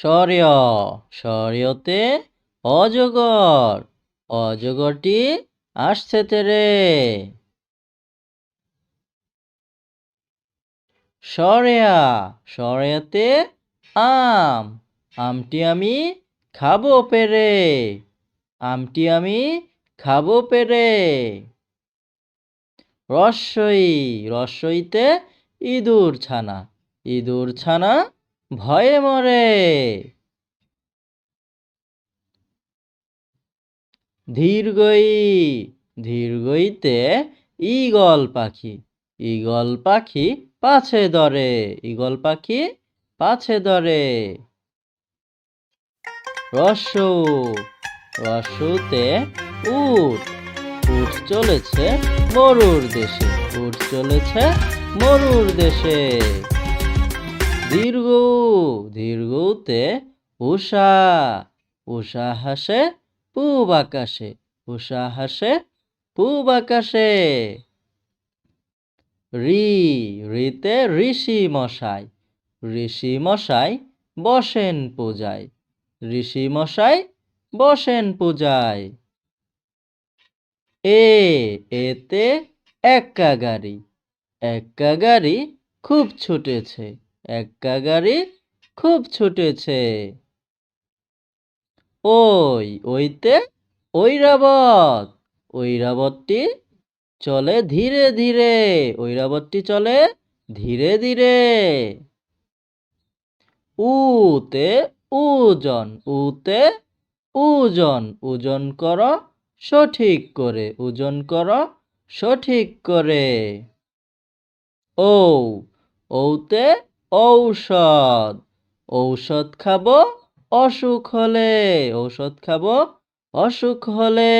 সরিয় সরিয়তে অজগর, অজগরটি আসছে তেরে। সরেয়া সরেয়াতে আম, আমটি আমি খাব পেরে, আমটি আমি খাব পেরে। রস্বই রস্বইতে ইঁদুর ছানা ইঁদুর ছানা ভয়ে মরে। ধীরগই ধীরগইতে ঈগল পাখি ঈগল পাখি পাছে ধরে, ঈগল পাখি পাছে ধরে। রস্য রস্যতে উট উট চলেছে মরুর দেশে, উট চলেছে মরুর দেশে। দীর্ঘ দীর্ঘতে উষা উষা হাসে পূব আকাশে উষা হাসে পূব আকাশে। রি, রিতে ঋষি মশাই ঋষি মশাই বসেন পূজায়, ঋষি মশাই বসেন পূজায়। এ এতে এক্কা গাড়ি একা গাড়ি খুব ছুটেছে। এক্কা গাড়ি খুব ছুটেছে। ওই, ওইতে ঐরাবত, ঐরাবতটি চলে ধীরে ধীরে, ঐরাবতটি চলে ধীরে ধীরে। উতে ওজন উতে ওজন ওজন কর সঠিক করে ওজন কর সঠিক করে। ও ঔতে ঔষধ। ঔষধ খাব অসুখ হলে। ঔষধ খাব অসুখ হলে।